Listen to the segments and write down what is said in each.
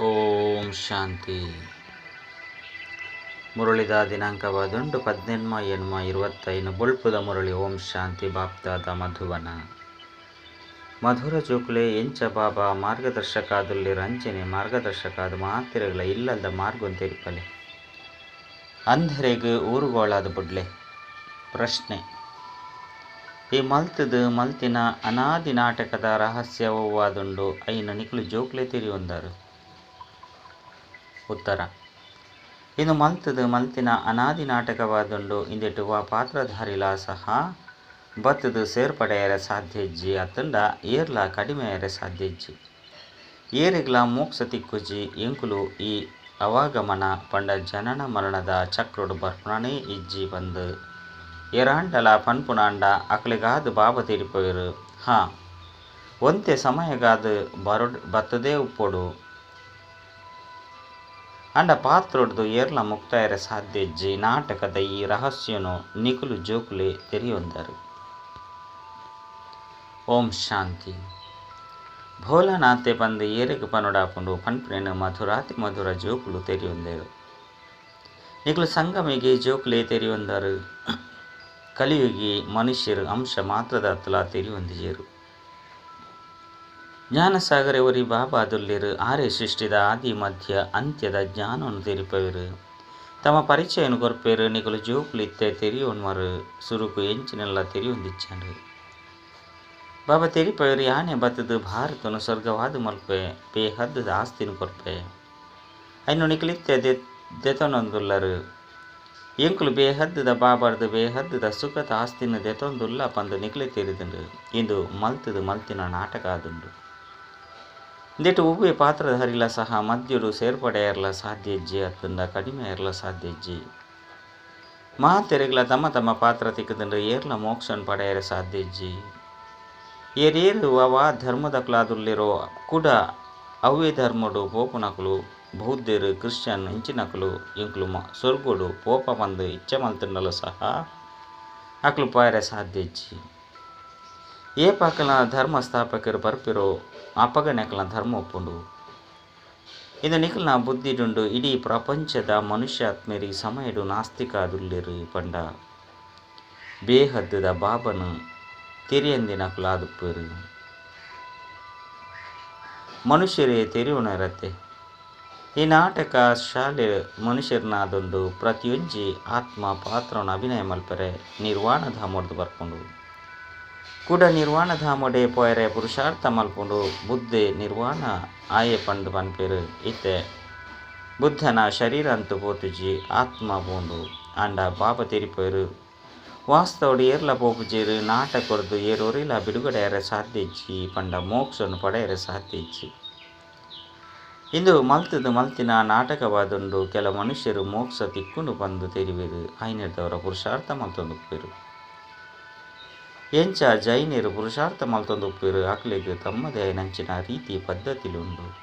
ಓಂ ಶಾಂತಿ. ಮುರಳಿದ ದಿನಾಂಕವಾದುಂಡು ಪದ್ನೆನ್ಮ ಎನ್ಮ ಇರುವತ್ತೈನು ಬೊಳ್ಪುದ ಮುರುಳಿ ಓಂ ಶಾಂತಿ ಬಾಪ್ತಾದ ಮಧುವನ. ಮಧುರ ಜೋಕುಲೆ ಎಂಚ ಬಾಬಾ ಮಾರ್ಗದರ್ಶಕಾದಲ್ಲಿ ರಂಜನೆ ಮಾರ್ಗದರ್ಶಕಾದ ಮಾತಿರಗಳ ಇಲ್ಲದ ಮಾರ್ಗೊಂದಿರುಪಲೆ ಅಂಧರೆಗೆ ಊರುಗಳಾದ ಬುಡ್ಲೆ. ಪ್ರಶ್ನೆ. ಈ ಮಲ್ತದ ಮಲ್ತಿನ ಅನಾದಿ ನಾಟಕದ ರಹಸ್ಯವವಾದುಂಡು ಐನ ನಿಖಲು ಜೋಕ್ಲೆ ತಿರಿಯೊಂದರು. ಉತ್ತರ. ಇನ್ನು ಮಲ್ತದ ಮಲ್ತಿನ ಅನಾದಿ ನಾಟಕವಾದುಂಡು ಇಂದಿಟುವ ಪಾತ್ರಧಾರಿಲ ಸಹ ಬತ್ತದ ಸೇರ್ಪಡೆಯರ ಸಾಧ್ಯಜ್ಜಿ ಅತ್ತಂಡ ಏರ್ಲ ಕಡಿಮೆಯರ ಸಾಧ್ಯಜ್ಜಿ ಏರಿಗ್ಲ ಮೋಕ್ಷ ತಿಕ್ಕುಜಿ ಎಂಕುಲು ಈ ಅವಾಗಮನ ಪಂಡ ಜನನ ಮರಣದ ಚಕ್ರಡು ಬರ್ಪಣನೇ ಇಜ್ಜಿ ಬಂದು. ಎರಾಂಡಲ ಪನ್ಪುನಾಂಡ ಅಕ್ಲಿಗಾದ ಬಾಬ ತೀರಿಪೋಯರು ಹಾ, ಒಂತೆ ಸಮಯಗಾದ ಬರುಡ್ ಬತ್ತದೇ ಉಪ್ಪೊಡು. ಅಂಡ ಪಾತ್ರೊಡ್ದು ಏರ್ಲ ಮುಕ್ತಾಯರ ಸಾಧ್ಯಜ್ಜಿ ನಾಟಕದ ಈ ರಹಸ್ಯನು ನಿಕುಲು ಜೋಕುಲೆ ತೆರೆಯೊಂದರು. ಓಂ ಶಾಂತಿ. ಭೋಲಾನಾಥೆ ಬಂದು ಏರೆಗೆ ಪನುಡಾಪುಂಡು ಪನ್ಪುನೆನು ಮಧುರಾತಿ ಮಧುರ ಜೋಕುಲು ತೆರೆಯೊಂದರು ನಿಕುಲು ಸಂಗಮಿಗೆ ಜೋಕುಲೆ ತೆರೆಯೊಂದರು. ಕಲಿಯುಗಿ ಮನುಷ್ಯರು ಅಂಶ ಮಾತ್ರದ ಹತ್ತಲ ತೆರೆಯೊಂದಿಜೇರು ಜ್ಞಾನಸಾಗರವರಿ ಬಾಬಾದುಲ್ಲಿರು ಆರೆ ಸೃಷ್ಟಿದ ಆದಿ ಮಧ್ಯ ಅಂತ್ಯದ ಜ್ಞಾನವನ್ನು ತೆರಿಪವಿರು. ತಮ್ಮ ಪರಿಚಯನು ಕೊರ್ಪೇರು ನಿಕಲು ಜೋಕುಲಿತ್ತೆ ತೆರಿಯೋನ್ಮರು, ಸುರುಕು ಎಂಚಿನೆಲ್ಲ ತೆರಿಯೊಂದಿಚ್ಚಂಡು ಬಾಬಾ ತೆರಿಪವಿರು ಯಾನೆ ಬತ್ತದು, ಭಾರತನು ಸ್ವರ್ಗವಾದ ಮಲ್ಪೆ, ಬೇಹದ್ದದ ಆಸ್ತಿನ ಕೊರ್ಪೆ. ಐನು ನಿಕಲಿತ್ತೆ ದೆತನೊಂದುಲ್ಲರು ಎಂಕುಲು ಬೇಹದ್ದದ ಬಾಬಾರ್ದು, ಬೇಹದ್ದದ ಸುಖದ ಆಸ್ತಿನ ದೆತೊಂದುಲ್ಲ ಪಂದು ತೆರಿದುಂಡು ಇಂದು ಮಲ್ತದು ಮಲ್ತಿನ ನಾಟಕ ಆದುಂಡು. ಇಂದಿಟ್ಟು ಒಬ್ಬೆ ಪಾತ್ರದ ಹರಿಲ ಸಹ ಮದ್ಯರು ಸೇರ್ಪಡೆಯರ್ಲ ಸಾಧ್ಯ ಹೆಜ್ಜೆ ಅತ್ತಂದ ಕಡಿಮೆ ಇರಲ ಸಾಧ್ಯ ಹೆಜ್ಜೆ ತಮ್ಮ ತಮ್ಮ ಪಾತ್ರ ತಿಕ್ಕದಂದ್ರೆ ಏರ್ಲ ಮೋಕ್ಷನ್ ಪಡೆಯರ ಸಾಧ್ಯ ಹೆಜ್ಜೆ ಏರೇರು ಅವ ಧರ್ಮದಕ್ಲಾದುಲ್ಲಿರೋ ಕೂಡ ಅವೇ ಧರ್ಮಡು ಪೋಪನಕಲು ಬೌದ್ಧರು ಕ್ರಿಶ್ಚಿಯನ್ ಇಂಚಿನಕಲು ಇಂಕ್ಲು ಸ್ವರ್ಗುಡು ಪೋಪ ಬಂದು ಇಚ್ಛಮಲ್ತಿಂಡಲು ಸಹ ಅಕ್ಲು ಪಾಯರೆ ಸಾಧ್ಯಜ್ಜಿ ಏ ಪಾಕಲ ಧರ್ಮ ಸ್ಥಾಪಕರು ಬರ್ಪಿರೋ ಅಪಗಣಕಲ ಧರ್ಮ ಒಪ್ಪುಂಡು ಇದು ಬುದ್ಧಿ ಬುದ್ಧಿಡುಂಡು ಇಡೀ ಪ್ರಪಂಚದ ಮನುಷ್ಯಾತ್ಮರಿ ಸಮಯಡು ನಾಸ್ತಿಕಾದುಲ್ಲಿರು ಪಂಡ. ಬೇಹದ್ದದ ಬಾಬನು ತೆರಿಯಂದಿನಕಲಾದುಪ್ಪರು ಮನುಷ್ಯರೇ ತೆರೆಯುಣರತ್ತೆ ಈ ನಾಟಕ ಶಾಲೆ ಮನುಷ್ಯರನಾದೊಂದು ಪ್ರತಿಯೊಂಜಿ ಆತ್ಮ ಪಾತ್ರವನ್ನು ಅಭಿನಯ ಮಲ್ಪರೆ ನಿರ್ವಾಣ ಧಾಮೊಡ್ದು ಬರ್ಕೊಂಡು ಕೂಡ ನಿರ್ವಾಣ ಧಾಮೊಡೆ ಪೋಯರೆ ಪುರುಷಾರ್ಥ ಮಲ್ಪುಂಡು ಬುದ್ಧಿ ನಿರ್ವಾಣ ಆಯೆ ಪಂಡು ಪನ್ಪೇರು ಇತ್ತೆ ಬುದ್ಧನ ಶರೀರ ಅಂತೂ ಪೋತುಜಿ ಆತ್ಮ ಪೋಂಡು ಅಂಡ ಪಾಪ ತಿರಿಪೋಯರು ವಾಸ್ತವಡು ಏರ್ಲ ಪೋಪುಜೇರು ನಾಟಕೊರ್ದು ಏರೋರಿಲ ಬಿಡುಗಡೆಯರೆ ಸಾಧ್ಯಜ್ಜಿ ಪಂಡ ಮೋಕ್ಷನು ಪಡೆಯರೆ ಸಾಧ್ಯಜ್ಜಿ ಇಂದು ಮಲ್ತದು ಮಲ್ತಿನ ನಾಟಕವಾದುಂಡು ಕೆಲ ಮನುಷ್ಯರು ಮೋಕ್ಷ ತಿಕ್ಕುಂಡು ಬಂದು ತೆರಿವೆರು ಆಯ್ನಿರ್ದವರ ಪುರುಷಾರ್ಥ ಮಲ್ತೊಂದುಪ್ಪೆರು ಎಂಚ ಜೈನರು ಪುರುಷಾರ್ಥ ಮಲ್ತೊಂದು ಮಲ್ತೊಂದುಪ್ಪೆರು ಅಕ್ಲೆಗ್ ತಮ್ಮದೇ ನಂಚಿನ ರೀತಿ ಪದ್ಧತಿಲುಂಡು.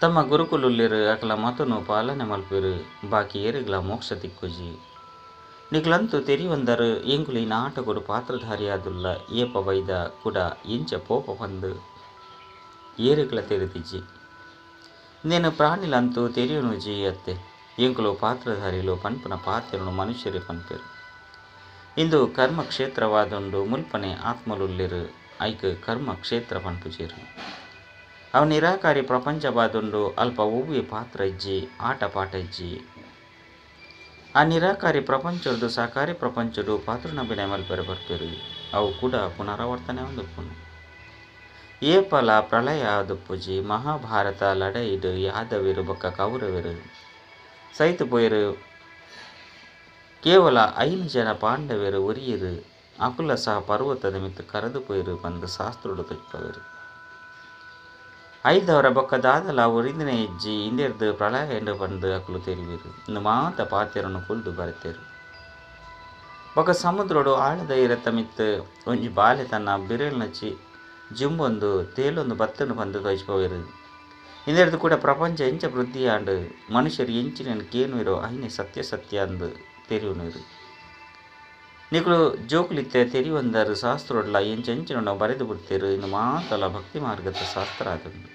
ತಮ್ಮ ಗುರುಕುಲುಲ್ಲೆರು ಅಕಲ ಮತನು ಪಾಲನೆ ಮಲ್ಪೆರು, ಬಾಕಿ ಏರುಗಳ ಮೋಕ್ಷ ತಿಕ್ಕುಜಿ ನಿಗ್ಲಂತೂ ತೆರಿಯೊಂದರು, ಎಂಗುಲಿ ನಾಟಗೊಡು ಪಾತ್ರಧಾರಿಯಾದುಲ್ಲ ಏಪ ವೈದ ಕೂಡ ಎಂಚ ಪೋಪ ಬಂದು ಏರುಗಳ ತೆರೆದಿಜಿ ನೇನು ಪ್ರಾಣಿಲಂತೂ ತೆರಿಯನುಜಿ ಅತ್ತೆ ಎಂಕುಲು ಪಾತ್ರಧಾರಿಲು ಪನ್ಪನ ಪಾತ್ರನು ಮನುಷ್ಯರೇ ಪನ್ಪೆರು. ಇಂದು ಕರ್ಮ ಕ್ಷೇತ್ರವಾದೊಂದು ಮುಲ್ಪನೆ ಆತ್ಮಲುಲ್ಲಿರು. ಐಕ್ ಕರ್ಮ ಕ್ಷೇತ್ರ ಪನ್ಪುಜೇರು ಅವು ನಿರಾಕಾರಿ ಪ್ರಪಂಚವಾದೊಂದು ಅಲ್ಪ ಉವಿ ಪಾತ್ರ ಇಜ್ಜಿ, ಆಟ ಪಾಠ ಇಜ್ಜಿ. ಆ ನಿರಾಕಾರಿ ಪ್ರಪಂಚದ್ದು ಸಾಕಾರಿ ಪ್ರಪಂಚಡು ಪಾತ್ರನಭಿನಯ ಮಲ್ಪರೆ ಬರ್ತೀರಿ. ಅವು ಕೂಡ ಪುನರಾವರ್ತನೆ ಒಂದುಪ್ಪುನು ಏಪಲ ಪ್ರಳಯ ದುಪ್ಪುಜಿ, ಮಹಾಭಾರತ ಲಡೈಡು ಯಾದವಿರು ಬೊಕ್ಕ ಕೌರವಿರು. ಸೈತು ಪೋಯರು ಕೇವಲ ಐದು ಜನ ಪಾಂಡವರು ಒರಿಯರು ಅಕುಲ ಸಹ ಪರ್ವತದ ಮಿತ್ತು ಕರೆದು ಪೋಯರು ಬಂದು ಶಾಸ್ತ್ರೋಡು ತುಪ್ಪವರು ಐದವರ ಬೊಕ್ಕ ದಾದಲ ಒರಿದಿನ ಇಜ್ಜಿ ಇಂದೆರ್ದು ಪ್ರಳಯ ಎಂದು ಬಂದು ಅಕುಲು ತೆರಿವಿರು ಇನ್ನು ಮಾತ ಪಾತ್ಯರನ್ನು ಕುಲ್ದು ಬರೆತೇರು. ಬೊಕ್ಕ ಸಮುದ್ರಡು ಆಳದ ಇರತ್ತ ಮಿತ್ತು ಒಂಜಿ ಬಾಲೆ ತನ್ನ ಬಿರೆಲ್ನಚ್ಚಿ ಜಿಂಬೊಂದು ತೇಲೊಂದು ಬತ್ತನು ಬಂದು ತೋಚ್ಪೋಯರು ಇಂದೆರ್ದು ಕೂಡ ಪ್ರಪಂಚ ಎಂಚ ವೃದ್ಧಿಯಾಂಡು, ಮನುಷ್ಯರು ಎಂಚಿನ ಕೇನು ಇರೋ ಅಹಿನೆ ಸತ್ಯ ಸತ್ಯ ಅಂದು. ತೆರಿಯುನರು ನಿಕುಲು ಜೋಕುಲಿತ್ತೆ ತೆರಿಯೊಂದರು ಶಾಸ್ತ್ರೊಡ್ಲ ಎಂಚೆಂಚಿನ ಬರೆದು ಬಿಡ್ತೇರು, ಇನ್ನು ಮಾತಲ ಭಕ್ತಿ ಮಾರ್ಗದ ಶಾಸ್ತ್ರ ಆದಂದು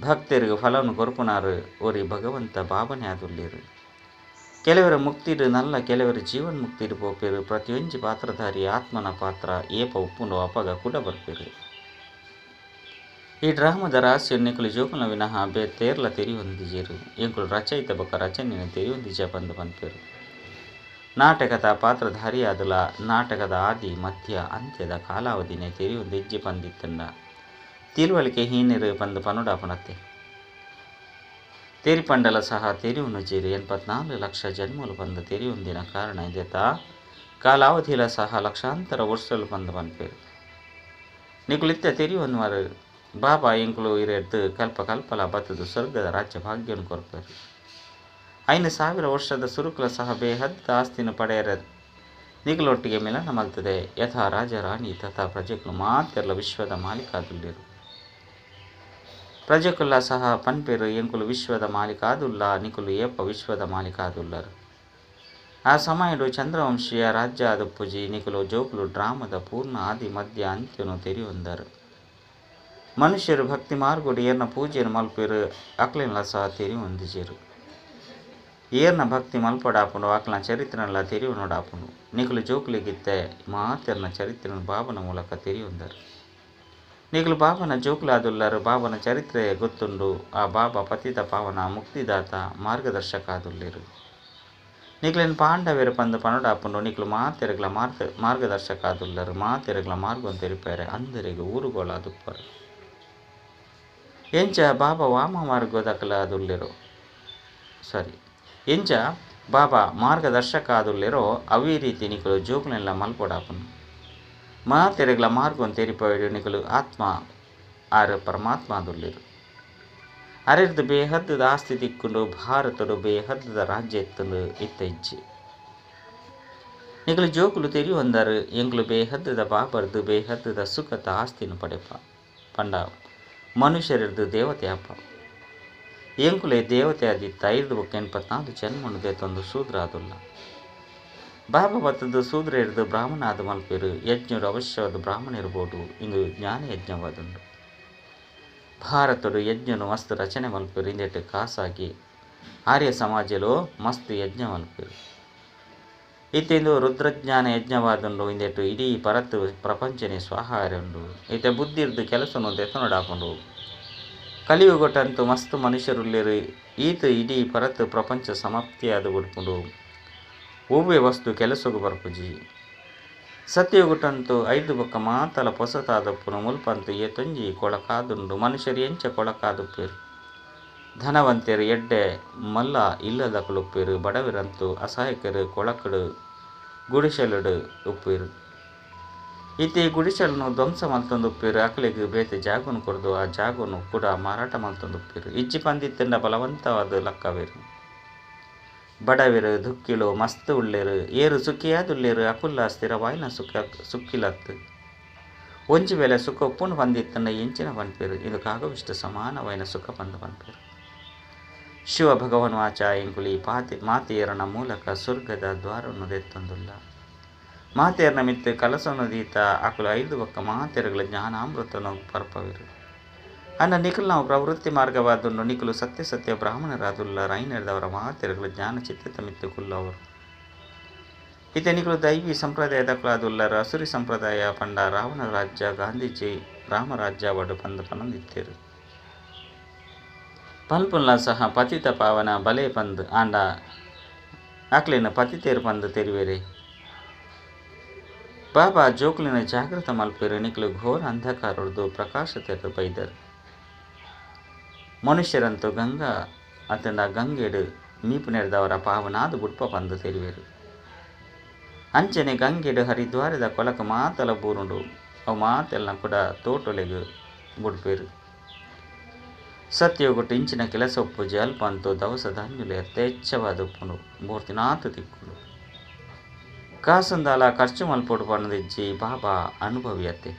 ಭಕ್ತರಿಗೆ ಫಲವನ್ನು ಕೊರ್ಪುನಾರು ಒರಿ ಭಗವಂತ ಬಾಬನೆ ಆದುಲ್ಲೇರು. ಕೆಲವರ ಮುಕ್ತಿ ನಲ್ಲ, ಕೆಲವರ ಜೀವನ್ ಮುಕ್ತಿ ಪೋಪಿರು ಪ್ರತಿಯೊಂದು ಪಾತ್ರಧಾರಿ ಆತ್ಮನ ಪಾತ್ರ, ಏಪ ಉಪ್ಪುಂಡು ಅಪಗ ಕೂಡ ಬರ್ಪೇರು. ಈ ಡ್ರಾಮದ ರಹಸ್ಯ ನಿಕುಲು ಜೋಕುಲ ವಿನಃ ಬೇ ತೇರ್ಲ ತೆರಿ ಹೊಂದಿಜೇರು ಎಂಕುಲು ರಚಯಿತ ಬೊಕ ರಚನೆಯನ್ನು ತೆರಿ ಬಂದು ಬಂದ್ಪೇರು. ನಾಟಕದ ಪಾತ್ರಧಾರಿಯಾದುಲ ನಾಟಕದ ಆದಿ, ಮಧ್ಯ, ಅಂತ್ಯದ ಕಾಲಾವಧಿನೇ ತೆರಿ ಹೊಂದಿಜ್ಜಿ ಬಂದಿತ್ತಂಡ ತಿಳುವಳಿಕೆ ಹೀನಿರು ಬಂದು ಪನುಡಾಪನತ್ತೆ. ತೆರಿಪಂಡಲ ಸಹ ತೆರಿವುನು ಜೀರಿ ಎಂಬತ್ನಾಲ್ಕು ಲಕ್ಷ ಜನ್ಮಲು ಬಂದು ತೆರಿಯೊಂದಿನ ಕಾರಣ ಇದೆತ ಕಾಲಾವಧಿಲ ಸಹ ಲಕ್ಷಾಂತರ ವರ್ಷಲು ಬಂದು ಪನ್ಪೇರು ನಿಕುಲಿತ್ತ ತೆರಿಯೊಂದುವರು ಬಾಬಾ ಎಂಕುಲು ಇರೆಡ್ದು ಕಲ್ಪ ಕಲ್ಪಲ ಬತ್ತದು ಸ್ವರ್ಗದ ರಾಜ್ಯ ಭಾಗ್ಯವನ್ನು ಕೊರ್ಪೇರು. ಐನು ಸಾವಿರ ವರ್ಷದ ಸುರುಕುಲ ಸಹ ಬೇಹದ್ ಆಸ್ತಿನ ಪಡೆಯರ ಮಿಲನ ಮಲ್ತದೆ. ಯಥಾ ರಾಜ ರಾಣಿ ತಥಾ ಪ್ರಜೆಗಳು ಮಾತೆಲ್ಲ ವಿಶ್ವದ ಮಾಲೀಕಾದುಲ್ಲಿರು ಪ್ರಜೆಕುಲ್ಲ ಸಹ ಪನ್ಪೇರು ಎಂಕುಲು ವಿಶ್ವದ ಮಾಲೀಕಾದುಲ್ಲ, ನಿಕುಲು ಏಪ ವಿಶ್ವದ ಮಾಲೀಕಾದುಲ್ಲರು. ಆ ಸಮಯಡು ಚಂದ್ರವಂಶೀಯ ರಾಜ್ಯ ಅದುಪ್ಪುಜಿ ನಿಕುಲು ಜೋಕುಲು ಡ್ರಾಮದ ಪೂರ್ಣ ಆದಿ, ಮಧ್ಯ, ಅಂತ್ಯನು ತೆರೆಯೊಂದರು. ಮನುಷ್ಯರು ಭಕ್ತಿ ಮಾರ್ಗುಡು ಪೂಜೆಯನ್ನು ಮಲ್ಪೇರು ಅಕ್ಲಿನ ಸಹ ತೆರಿ ಭಕ್ತಿ ಮಲ್ಪಡಾಪುಂಡು ಆಕಲ ಚರಿತ್ರೆನೆಲ್ಲ ತೆರಿವು ನೋಡಾಪುಂಡು ನಿಕುಲು ಜೋಕುಲಿಗಿತ್ತೆ ಮಾತೆರ್ನ ಚರಿತ್ರೆನ ಬಾಬನ ಮೂಲಕ ತೆರಿಯೊಂದರು. ನಿಕುಲು ಬಾಬನ ಜೋಕುಲಾದುಲ್ಲರು ಬಾಬನ ಚರಿತ್ರೆ ಗೊತ್ತುಂಡು. ಆ ಬಾಬಾ ಪತಿತ ಪಾವನ ಮುಕ್ತಿದಾತ ಮಾರ್ಗದರ್ಶಕ ಆದುಲ್ಲೇರು ನಿಕ್ಲಿನ ಪಾಂಡವೇರು ಪಂದು ಪನುಡಾಪುಂಡು ನಿಕ್ಲು ಮಾತೆರೆಗ್ಲ ಮಾರ್ಗ ಮಾರ್ಗದರ್ಶಕ ಆದುಲ್ಲರು ಮಾತೆರೆಗ್ಲ ಮಾರ್ಗವನ್ನು ತೆರಿಪಾರೆ ಅಂದರಿಗೆ ಊರುಗೋಳ ದುಪ್ಪರು ಎಂಚ ಬಾಬ ವಾಮ ಮಾರ್ಗದಕಲ ಆದುಲ್ಲೆರು ಸಾರಿ. ಎಂಚ ಬಾಬಾ ಮಾರ್ಗದರ್ಶಕ ಆದುಲ್ಲೆರೋ ಅವಿ ರೀತಿ ನಿಕಲು ಜೋಕುಲೆಲ್ಲ ಮಲ್ಪೊಡಾಪುನು. ಮಾತೆರೆಗ್ಲ ಮಾರ್ಗವನ್ನು ತೆರಿಪಾಡು ನಿಕಲು ಆತ್ಮ ಆರು ಪರಮಾತ್ಮ ಆದುಲ್ಲೆರು ಅರೆರ್ದು ಬೇಹದ್ದದ ಆಸ್ತಿ ತಿಕ್ಕೊಂಡು ಭಾರತಡು ಬೇಹದ್ದದ ರಾಜ್ಯ ಎತ್ತಲು ಇತ್ತ ಇಜ್ಜಿ. ನಿಕಲು ಜೋಕುಲು ತೆರಿ ಹೊಂದರು ಎಂಗ್ಲು ಬೇಹದ್ದದ ಬಾಬರ್ದು ಬೇಹದ್ದದ ಸುಖದ ಆಸ್ತಿನ ಪಡೆಪ. ಪಂಡ ಮನುಷ್ಯರದ್ದು ದೇವತೆ ಅಪ್ಪ. ಎಂಕುಲೆ ದೇವತೆ ಆದಿತ್ತ ಐದು ಬುಕ್ ಎನ್ಪತ್ನಾಲ್ಕು ಜನ್ಮನು ತಂದು ಸೂದ್ರ ಆದುಲ್ಲ ಬಾಬಾ ಬತ್ತದು ಸೂದ್ರ ಹಿಡಿದು ಬ್ರಾಹ್ಮಣ ಆದ ಮಲ್ಪಿರು, ಯಜ್ಞರು ಅವಶ್ಯವಾದ ಬ್ರಾಹ್ಮಣ ಇರ್ಬೋದು ಇಂದು ಜ್ಞಾನ ಯಜ್ಞವಾದುಂಡು ಭಾರತಡು ಯಜ್ಞನು ಮಸ್ತ್ ರಚನೆ ಮಲ್ಪಿರು ಇಂದೆಟ್ಟು ಕಾಸಾಗಿ. ಆರ್ಯ ಸಮಾಜಲು ಮಸ್ತ್ ಯಜ್ಞ ಮಲ್ಪಿರು. ಇತ್ತೆಂದು ರುದ್ರಜ್ಞಾನ ಯಜ್ಞವಾದುಂಡು ಇಂದೆಟ್ಟು ಇಡೀ ಪರತ್ ಪ್ರಪಂಚನೇ ಸ್ವಾಹಾರ ಉಂಡು ಇತ್ತೆ ಬುದ್ಧಿರ್ದು ಕೆಲಸನು ದೆತನೊಡಾಕೊಂಡು ಕಲಿಯುಗೊಟ್ಟಂತೂ ಮಸ್ತ್ ಮನುಷ್ಯರುಲ್ಲೆರ್ ಈತ ಇಡೀ ಪರತ್ ಪ್ರಪಂಚ ಸಮಾಪ್ತಿಯಾದ ಉಡ್ಕೊಂಡು ಒವ್ವೆ ವಸ್ತು ಕೆಲಸಗು ಬರ್ಪುಜಿ ಸತ್ಯಗುಟ್ಟಂತೂ ಐದು ಬೊಕ್ಕ ಮಾತಲ ಪೊಸತಾದಪ್ಪುನು ಮುಲ್ಪಂತು ಏತೊಂಜಿ ಕೊಳಕಾದುಂಡು ಮನುಷ್ಯರು ಎಂಚ ಕೊಳಕಾದುಪ್ಪೇರು. ಧನವಂತರು ಎಡ್ಡೆ ಮಲ್ಲ ಇಲ್ಲದ ಕುಳುಪ್ಪೇರು, ಬಡವರಂತೂ ಅಸಹಾಯಕರು ಕೊಳಕಡು ಗುಡಿಸಲಡು ಉಪ್ಪೇರು. ಇತ್ತೆ ಗುಡಿಸಲನ್ನು ಧ್ವಂಸ ಮಲ್ತೊಂದು ಉಪ್ಪೇರು, ಅಕಲಿಗೆ ಬೇತೆ ಜಾಗವನ್ನು ಕೊಡದು ಆ ಜಾಗವನ್ನು ಕೂಡ ಮಾರಾಟ ಮಲ್ತೊಂದು ಉಪ್ಪುವೆರ್ ಇಜ್ಜಿ ಪಂದಿತ್ತಿಂದ ಬಲವಂತವಾದ ಲಕ್ಕವೇರು. ಬಡವೆರ್, ದುಕ್ಕಿಲು, ಮಸ್ತ್ ಉಳ್ಳೇರು, ಏರು ಸುಖಿಯಾದುಲ್ಲೇರು ಅಕುಲ್ಲ ಸ್ಥಿರವಾಯಿನ ಸುಖ ಸುಕ್ಕಿಲತ್ತು ಒಂಜಿ ವೇಳೆ ಸುಖ ಉಪ್ಪುನು ಬಂದಿತ್ತನ್ನ ಎಂಚಿನ ಪನ್ಪೇರು ಇದು ಕಾಗವಿಷ್ಟು ಸಮಾನವಾಯಿನ ಸುಖ ಬಂದು ಪನ್ಪೇರು ಶಿವ ಭಗವನ್ ವಾಚ ಎಂಕುಲಿ ಪಾತಿ, ಮಾತೆಯರನ ಮೂಲಕ ಸ್ವರ್ಗದ ದ್ವಾರವನ್ನು ದೆತ್ತೊಂದುಲ್ಲ. ಮಾತೆಯರನ ಮಿತ್ತು ಕಲಸನದೀತ ದೀತ ಅಕುಲು ಐದು ಒಕ್ಕ ಮಾತೆರಗಳ ಜ್ಞಾನಾಮೃತನು ಪರ್ಪವಿರು. ಅನ್ನ ನಿಖಲ್ ನಾವು ಪ್ರವೃತ್ತಿ ಮಾರ್ಗವಾದುಂಡು ನಿಖಲು ಸತ್ಯ ಸತ್ಯ ಬ್ರಾಹ್ಮಣರಾದುಲ್ಲ ರೈನರ್ದವರ ಮಾತೆರಗಳ ಜ್ಞಾನ ಚಿತ್ತ ಮಿತ್ತು ಕುಲ್ಲವರು. ಇತ್ತೆ ನಿಖಲು ದೈವಿ ಸಂಪ್ರದಾಯದ ಕುಲಾದುಲ್ಲರ ಅಸುರಿ ಸಂಪ್ರದಾಯ ಪಂಡ ರಾವಣ ರಾಜ್ಯ ಗಾಂಧೀಜಿ ರಾಮರಾಜ್ಯ ಒಡು ಪಂದು ಪನಂದಿತ್ತೇರು ಪಲ್ಪುಲ್ಲ ಸಹ ಪತಿತ ಪಾವನ ಬಲೆ ಪಂದ್ ಆಂಡ ಆಕ್ಲಿನ ಪತಿತೇರು ಪಂದು ತೆರಿವೇರೆ. ಬಾಬಾ ಜೋಕ್ಲಿನ ಜಾಗೃತ ಮಲ್ಪೇರು ನಿಖಲು ಘೋರ ಅಂಧಕಾರದ್ದು ಪ್ರಕಾಶ ತೆರೆದು ಬೈದರು. ಮನುಷ್ಯರಂತೂ ಗಂಗಾ ಅತನ ಗಂಗೆಡು ಮೀಪು ನೆರೆದವರ ಪಾವನಾದ ಬುಡ್ಪ ಪಂದು ತೆರಿವೇರು ಅಂಚನೆ ಗಂಗೆಡು ಹರಿದ್ವಾರದ ಕೊಲಕ ಮಾತಲ ಬೂರುಂಡು, ಅವು ಮಾತೆಲ್ಲ ಕೂಡ ತೋಟೊಲೆಗು ಬುಡ್ಪೇರು. ಸತ್ಯೋಗುಟ್ಟು ಇಂಚಿನ ಕೆಲಸ ಒಪ್ಪುಜಿ ಅಲ್ಪ ಅಂತೂ ದವಸ ಧಾನ್ಯುಲೆ ಯಥೇಚ್ಛವಾದ ಉಪ್ಪುಂಡು ಮೂರ್ತಿನಾತು ತಿಕ್ಕುಂಡು. ಕಾಸಂದಾಲ ಖರ್ಚು ಮಲ್ಪೊಡು ಪಣದಿಜ್ಜಿ ಬಾಬಾ ಅನುಭವಿಯತೆ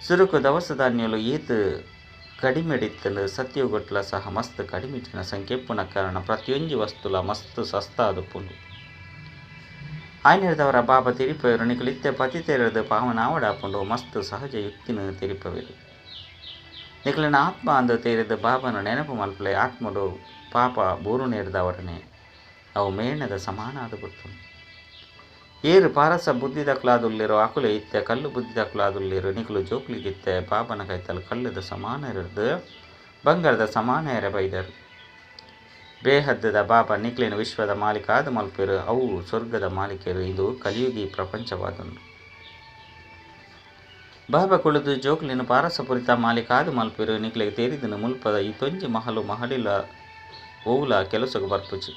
ಸುರುಕು ದವಸ ಧಾನ್ಯಲು ಈತ್ ಕಡಿಮೆಡಿತ್ತಲು ಸತ್ಯೋಗೊಟ್ಲ ಸಹ ಮಸ್ತ್ ಕಡಿಮಿಟ್ಟಿನ ಸಂಖ್ಯೆಪ್ಪುನ ಕಾರಣ ಪ್ರತಿಯೊಂದು ವಸ್ತುಲ ಮಸ್ತ್ ಸಸ್ತಾದುಪ್ಪುಂಡು ಆಯ್ನಿಡ್ದವರ ಬಾಬ ತಿರಿಪವರು ನಿಕಲಿತ್ತೆ ಪತಿ ತೆರೆದು ಪಾವನ ಆವಡಾಪುಂಡು ಮಸ್ತ್ ಸಹಜ ಯುಕ್ತಿನ ತಿರಿಪವಿರು. ನಿಖಲಿನ ಆತ್ಮ ಅಂದು ತೇರಿದ ಬಾಬನ ನೆನಪು ಮಲ್ಪಲೆ ಆತ್ಮಡು ಪಾಪ ಬೂರು ನೇರಿದವರನೆ ಅವು ಮೇಣದ ಸಮಾನಾದ ಗೊತ್ತು ಏರು ಪಾರಸ ಬುದ್ಧಿದಕ್ಲಾದುಲ್ಲಿರೋ ಅಕುಲೆ ಇತ್ತೆ, ಕಲ್ಲು ಬುದ್ಧಿದಕ್ಲಾದುಲ್ಲಿರೋ ನಿಕ್ಲು ಜೋಕ್ಲಿಗಿತ್ತೆ ಪಾಪನ ಕೈತಲು ಕಲ್ಲದ ಸಮಾನ ಇರದು ಬಂಗಾರದ ಸಮಾನ ಎರೆ ಬೈದರು. ಬೇಹದ್ದದ ಬಾಬಾ ನಿಕ್ಲಿನ ವಿಶ್ವದ ಮಾಲೀಕಾದ ಮಲ್ಪಿರು, ಅವು ಸ್ವರ್ಗದ ಮಾಲೀಕರು, ಇದು ಕಲಿಯುಗಿ ಪ್ರಪಂಚವಾದನು ಬಾಬ ಕುಳಿದು ಜೋಕ್ಲಿನ ಪಾರಸಪುರಿತ ಮಾಲೀಕಾದ ಮಲ್ಪಿರು, ನಿಕ್ಲಿಗೆ ತೇರಿದನು ಮುಲ್ಪದ ಈ ತೊಂಜಿ ಮಹಲು ಮಹಡಿಲ ಓವುಲ ಕೆಲಸಕ್ಕೆ ಬರ್ಪುಚಿ.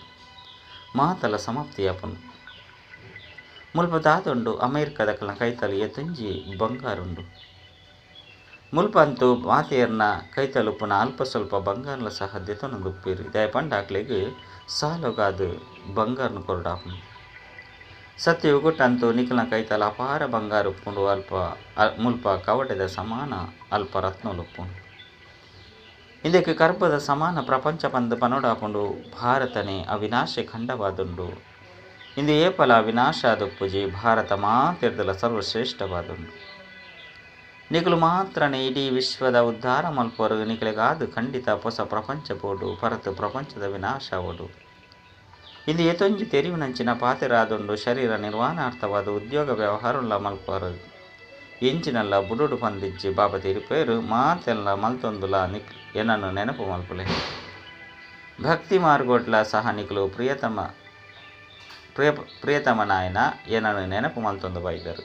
ಮಾತಲ ಸಮಾಪ್ತಿಯಾಪನು ಮುಲ್ಪ ದಾದುಂಡು ಅಮೇರಿಕದ ಕಲ ಕೈತಲಿಯ ಎತ್ತಂಜಿ ಬಂಗಾರುಂಡು. ಮುಲ್ಪ ಅಂತೂ ಮಾತೆಯರ್ನ ಕೈತಲುಪುನ ಅಲ್ಪ ಸ್ವಲ್ಪ ಬಂಗಾರಲ ಸಹ ದೆತೊನದುಪ್ಪಿರು ದಯ ಪಂಡಾಕ್ಲೆಗ್ ಸಾಲುಗಾದು ಬಂಗಾರನ ಕೊರಡಾಪುನು ಸತ್ಯ ಉಗುಟಂತೂ ನಿಖಲ ಕೈತಲ ಅಪಾರ ಬಂಗಾರ ಉಪ್ಪುಂಡು. ಅಲ್ಪ ಮುಲ್ಪ ಕವಟದ ಸಮಾನ ಅಲ್ಪ ರತ್ನಲುಪ್ಪುಂಡು ಇದಕ್ಕೆ ಕರ್ಪದ ಸಮಾನ ಪ್ರಪಂಚ ಪಂದ್ ಪನೋಡಾಪುಂಡು. ಭಾರತನೇ ಅವಿನಾಶ ಖಂಡವಾದುಂಡು. ಇಂದು ಏಪಲ ವಿನಾಶ ಪೂಜೆ ಭಾರತ ಮಾತಿರದಲ್ಲ ಸರ್ವಶ್ರೇಷ್ಠವಾದುಂಡು ನಿಖಲು ಮಾತ್ರನೇ ಇಡೀ ವಿಶ್ವದ ಉದ್ಧಾರ ಮಲ್ಪರು ನಿಗಳಿಗಾದು ಖಂಡಿತ ಹೊಸ ಪ್ರಪಂಚ ಬೋಡು ಪರತು ಪ್ರಪಂಚದ ವಿನಾಶ ಓಡು ಇಂದು ಎತೊಂಜಿ ತೆರಿವಿನಂಚಿನ ಪಾತೆರಾದುಂಡು ಶರೀರ ನಿರ್ವಹಣಾರ್ಥವಾದ ಉದ್ಯೋಗ ವ್ಯವಹಾರಲ್ಲ ಮಲ್ಪರು ಎಂಚಿನಲ್ಲ ಬುಡುಡು ಪಂದಿಜ್ಜಿ ಬಾಬ ತಿರುಪೇರು, ಮಾತೆಲ್ಲ ಮಲ್ತೊಂದುಲ ನಿಕ್ ಏನನ್ನು ನೆನಪು ಮಲ್ಪುಲೆ. ಭಕ್ತಿ ಮಾರ್ಗೋಟ್ಲ ಸಹ ನಿಖಲು ಪ್ರಿಯತಮ ಪ್ರಿಯ ಪ್ರಿಯತಮ ನಾಯನ, ಏನನ್ನು ನೆನಪು ಮಲ್ತೊಂದು ಬೈದರು.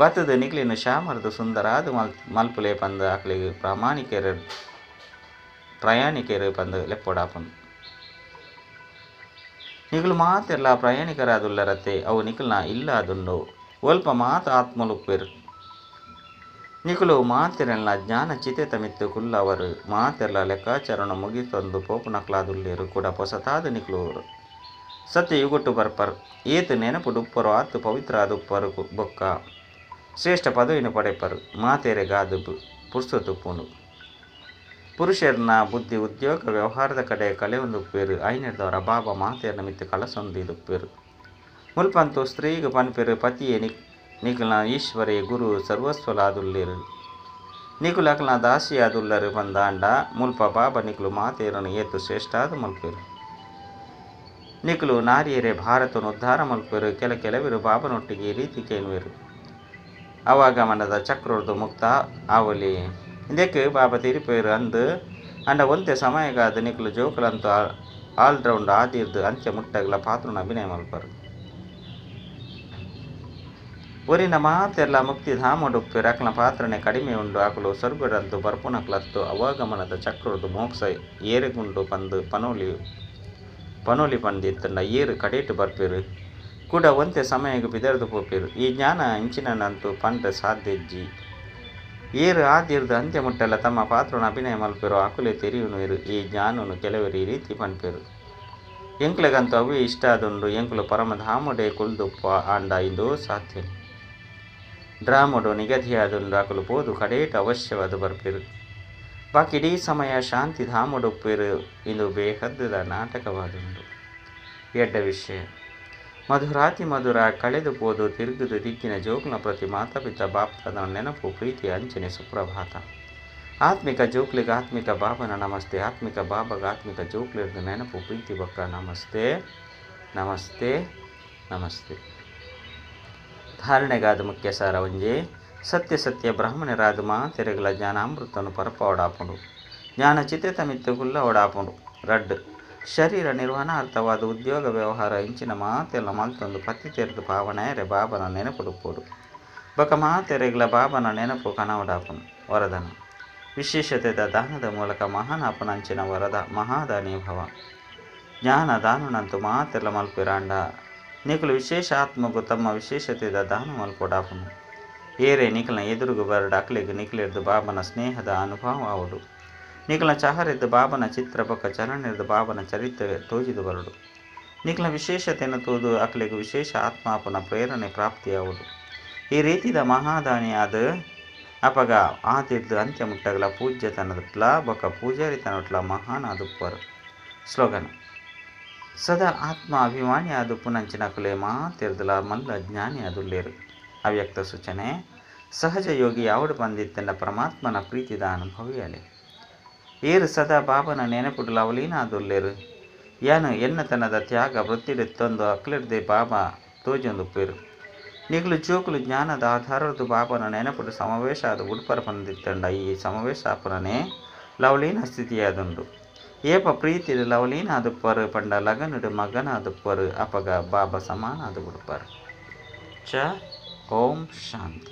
ಬತ್ತದ ನಿಕ್ಲಿನ ಶ್ಯಾಮರದು ಸುಂದರಾದ ಮಲ್ ಮಲ್ಪುಲೆ ಪಂದ ಅಕ್ಲಿಗೆ ಪ್ರಾಮಾಣಿಕರ ಪ್ರಯಾಣಿಕರು ಪಂದು ಲೆಪ್ಪೊಡಾಪನು. ನಿಗುಲು ಮಾತೆಲ್ಲ ಪ್ರಯಾಣಿಕರಾದುಲ್ಲರತೆ, ಅವು ನಿಖಲ್ನ ಇಲ್ಲ ಅದುಂಡು ಒಲ್ಪ ಮಾತ ಆತ್ಮಲುಪ್ಪೆರು. ನಿಖಲು ಮಾತೆರೆಲ್ಲ ಜ್ಞಾನ ಚಿತೆ ತಮಿತ್ತು ಕುಲ್ಲವರು ಮಾತೆಲ್ಲ ಲೆಕ್ಕಾಚಾರಣ ಮುಗಿತೊಂದು ಪೋಪುನಕ್ಲಾದುಲ್ಲೇರು ಕೂಡ ಹೊಸತಾದ ನಿಖಲು ಸತ್ಯ ಯುಗುಟ್ಟು ಬರ್ಪರ್ ಏತು ನೆನಪುಡುಪ್ಪರು ಆತು ಪವಿತ್ರ ಆದುಪ್ಪರು ಕು- ಬೊಕ್ಕ. ಶ್ರೇಷ್ಠ ಪದವಿನ ಪಡೆಪರು ಮಾತೆರೆಗಾದು ಪುರ್ಸೊತ್ತುಪ್ಪುಂಡು ಪುರುಷರನ್ನ ಬುದ್ಧಿ ಉದ್ಯೋಗ ವ್ಯವಹಾರದ ಕಡೆ ಕಲೆ ಒಂದು ಉಪ್ಪೇರು ಐನೆಡ್ದವರ ಬಾಬಾ ಮಾತೆಯರ್ನ ಮಿತ್ತು ಕಲಸೊಂದಿದುಪ್ಪೇರು ಮುಲ್ಪಂತು ಸ್ತ್ರೀಗ ಪನ್ಪೆರು, ಪತಿಯೇ ನಿಕ್ ನಿಖಲ ಈಶ್ವರೇ ಗುರು ಸರ್ವಸ್ವಲಾದುಲ್ಲೇರು. ನಿಖುಲಕಲ ದಾಸಿಯಾದುಲ್ಲರು ಬಂದಾಂಡ, ಮುಲ್ಪ ಬಾಬಾ ನಿಖಲು ಮಾತೆಯರನ್ನು ಏತು ಶ್ರೇಷ್ಠಾದ ಮಲ್ಪೇರು. ನಿಖಲು ನಾರಿಯರೇ ಭಾರತವನ್ನು ಉದ್ಧಾರ ಮಲ್ಪರು. ಕೆಲ ಕೆಲವರು ಬಾಬನೊಟ್ಟಿಗೆ ಈ ರೀತಿ ಕೇಳುವರು. ಅವಾಗಮನದ ಚಕ್ರದ್ದು ಮುಕ್ತ ಆವಲಿ. ಇದಕ್ಕೆ ಬಾಬಾ ತಿರುಪೇರು ಅಂದು, ಅಂಡ ಒಂತೆ ಸಮಯಗಾದ ನಿಖಲು ಜೋಕುಲಂತೂ ಆಲ್ರೌಂಡ್ ಆದಿರ್ದು ಅಂತ್ಯ ಮುಟ್ಟಗಲ ಪಾತ್ರನ ಅಭಿನಯ ಮಲ್ಪರು. ಒರಿನ ಮಾತೆಲ್ಲ ಮುಕ್ತಿ ಧಾಮಡುಪ್ಪು ಅಕ್ಲ ಪಾತ್ರನೆ ಕಡಿಮೆ ಉಂಡು ಆಕಲು ಸ್ವರ್ಗದಂತು ಬರ್ಪುನಕ್ಲತ್ತು. ಅವಾಗಮನದ ಚಕ್ರದ್ದು ಮೋಕ್ಷ ಏರೆಗುಂಡು ಪಂದು ಪನೋಲಿ ಪನೋಲಿ ಪಂದಿತ್ತಂಡ ಏರು ಕಡೆಯಿಟ್ಟು ಬರ್ಪೇರು. ಕೂಡ ಒಂತೆ ಸಮಯಕ್ಕೆ ಬಿದರ್ದು ಪೋಪೇರು. ಈ ಜ್ಞಾನ ಇಂಚಿನಂತೂ ಪಂಡ ಸಾಧ್ಯಜ್ಜಿ. ಏರು ಆದಿರ್ದು ಅಂತ್ಯ ಮುಟ್ಟಲ್ಲ ತಮ್ಮ ಪಾತ್ರನ ಅಭಿನಯ ಮಲ್ಪೇರು ಆಕುಲೆ ಇರು. ಈ ಜ್ಞಾನನು ಕೆಲವರು ಈ ರೀತಿ ಪನ್ಪೇರು. ಎಂಕ್ಲೆಗಂತೂ ಅವು ಇಷ್ಟ ಆದುಂಡು ಎಂಕ್ಲು ಪರಮಧಾಮುಡೆ ಕುಲ್ದುಪ್ಪ ಆಂಡ ಇಂದು ಸಾಧ್ಯ ಡ್ರಾಮಡು ನಿಗದಿಯಾದುಂಡು ಆಕಲು ಪೋದು ಕಡೇಟ ಅವಶ್ಯವಾದ ಬರ್ಪೇರು. ಬಾಕಿ ಇಡೀ ಸಮಯ ಶಾಂತಿ ಧಾಮಡುಪ್ಪೇರು ಇಂದು ಬೇಹದ್ದದ ನಾಟಕವಾದುಂಡು ಎಡ್ಡ ವಿಷಯ. ಮಧುರಾತಿ ಮಧುರ ಕಳೆದು ಹೋದು ತಿರುಗುದು ದಿಕ್ಕಿನ ಜೋಕ್ನ ಪ್ರತಿ ಮಾತಾಪಿತ ಬಾಪ್ತನ ನೆನಪು ಪ್ರೀತಿ ಅಂಚನೆ ಸುಪ್ರಭಾತ. ಆತ್ಮಿಕ ಜೋಕ್ಲಿಗೆ ಆತ್ಮಿಕ ಬಾಬನ ನಮಸ್ತೆ, ಆತ್ಮಿಕ ಬಾಬಾಗ ಆತ್ಮಿಕ ಜೋಕ್ಲಿರ್ದು ನೆನಪು ಪ್ರೀತಿ ಬಕ್ಕ ನಮಸ್ತೆ ನಮಸ್ತೆ ನಮಸ್ತೆ. ಧಾರಣೆಗಾದ ಮುಖ್ಯ ಸಾರ ಒಂಜಿ? ಸತ್ಯ ಸತ್ಯ ಬ್ರಾಹ್ಮಣರಾದ ಮಾತೆರೆಗಳ ಜ್ಞಾನಾಮೃತನು ಪರಪವಡಾಪುಂಡು ಜ್ಞಾನ ಚಿತೆ ತಮಿತ್ತು ಗುಲ್ಲ ಒಡಾಪುಂಡು ರಡ್ ಶರೀರ ನಿರ್ವಹಣಾರ್ಥವಾದ ಉದ್ಯೋಗ ವ್ಯವಹಾರ ಇಂಚಿನ ಮಾತೆಲ್ಲ ಮಲ್ತೊಂದು ಪತ್ತಿ ತೆರೆದು ಭಾವನೆಯರೆ ಬಾಬನ ನೆನಪುಡುಪೋಡು ಬಕ ಮಾತೆರೆಗಳ ಬಾಬನ ನೆನಪು ಕನವಡಾಪುನು ವರದನ ವಿಶೇಷತೆದ ದಾನದ ಮೂಲಕ ಮಹಾನಾಪನಂಚಿನ ವರದ ಮಹಾದಾನಿ ಭವ ಜ್ಞಾನ ದಾನುನಂತು ಮಾತೆಲ್ಲ ಮಲ್ಪಿರಾಂಡ ನಿಖಲು ವಿಶೇಷ ಆತ್ಮಗೂ ತಮ್ಮ ವಿಶೇಷತೆದ ದಾನ ಏರೆ ನಿಖಲ್ನ ಎದುರುಗು ಬರಡು ಅಕ್ಲಿಗೆ ನಿಖಲಿರ್ದು ಬಾಬನ ಸ್ನೇಹದ ಅನುಭವ ಅವಡು ನಿಖಲ್ನ ಚಹರಿದ್ದ ಬಾಬನ ಚಿತ್ರ ಬೊಕ ಚಲನಿರ್ದು ಬಾಬನ ಚರಿತ್ರೆ ತೋಜಿದು ಬರಡು. ನಿಖಲ್ನ ವಿಶೇಷತೆಯನ್ನು ತೋದು ಅಕ್ಲಿಗೆ ವಿಶೇಷ ಆತ್ಮಾಪನ ಪ್ರೇರಣೆ ಪ್ರಾಪ್ತಿ ಅವಡು ಈ ರೀತಿದ ಮಹಾದಾನಿಯಾದ ಅಪಗ ಆದಿರ್ದು ಅಂತ್ಯ ಮುಟ್ಟಗಲ ಪೂಜ್ಯತನದಟ್ಲ ಬೊಕ್ಕ ಪೂಜಾರಿತನಟ್ಲ ಮಹಾನ್ ಅದುಪ್ಪರು ಸ್ಲೋಗನ್ ಸದಾ ಆತ್ಮ ಅಭಿಮಾನಿ ಅದು ಪುನಂಚಿನ ಕುಲೆ ಮಾತಿರ್ದಲ ಮಲ್ಲ ಜ್ಞಾನಿ ಅದುಲ್ಲೇರು ಅವ್ಯಕ್ತ ಸೂಚನೆ ಸಹಜ ಯೋಗಿ ಯಾವಡು ಬಂದಿತ್ತೆಂಡ ಪರಮಾತ್ಮನ ಪ್ರೀತಿದ ಅನುಭವಿಯಲೆ ಏರು ಸದಾ ಬಾಬನ ನೆನಪುಡು ಲವಲೀನಾದುಲ್ಲೆರು ಯಾನು ಎನ್ನತನದ ತ್ಯಾಗ ವೃತ್ತಿಡಿತ್ತೊಂದು ಅಕ್ಲಿಡ್ದೆ ಬಾಬಾ ತೋಜೊಂದುಪ್ಪೆರು ನಿಗುಲು ಜೋಕುಲು ಜ್ಞಾನದ ಆಧಾರದ್ದು ಬಾಬನ ನೆನಪುಡು ಸಮಾವೇಶ ಆದ ಉಡುಪರ ಬಂದಿತ್ತಂಡ ಈ ಸಮಾವೇಶ ಆಪುನನೆ ಲವಲೀನ ಸ್ಥಿತಿಯಾದುಂಡು. ಏಪ ಪ್ರೀತಿ ಲವಲೀನ ಅದುಪ್ಪರು ಪಂಡ ಲಗನುಡು ಮಗನ ಆದುಪ್ಪರು ಅಪಗ ಬಾಬಾ ಸಮಾನ ಅದು ಉಡುಪರು ಚ ಓಂ ಶಾಂತಿ.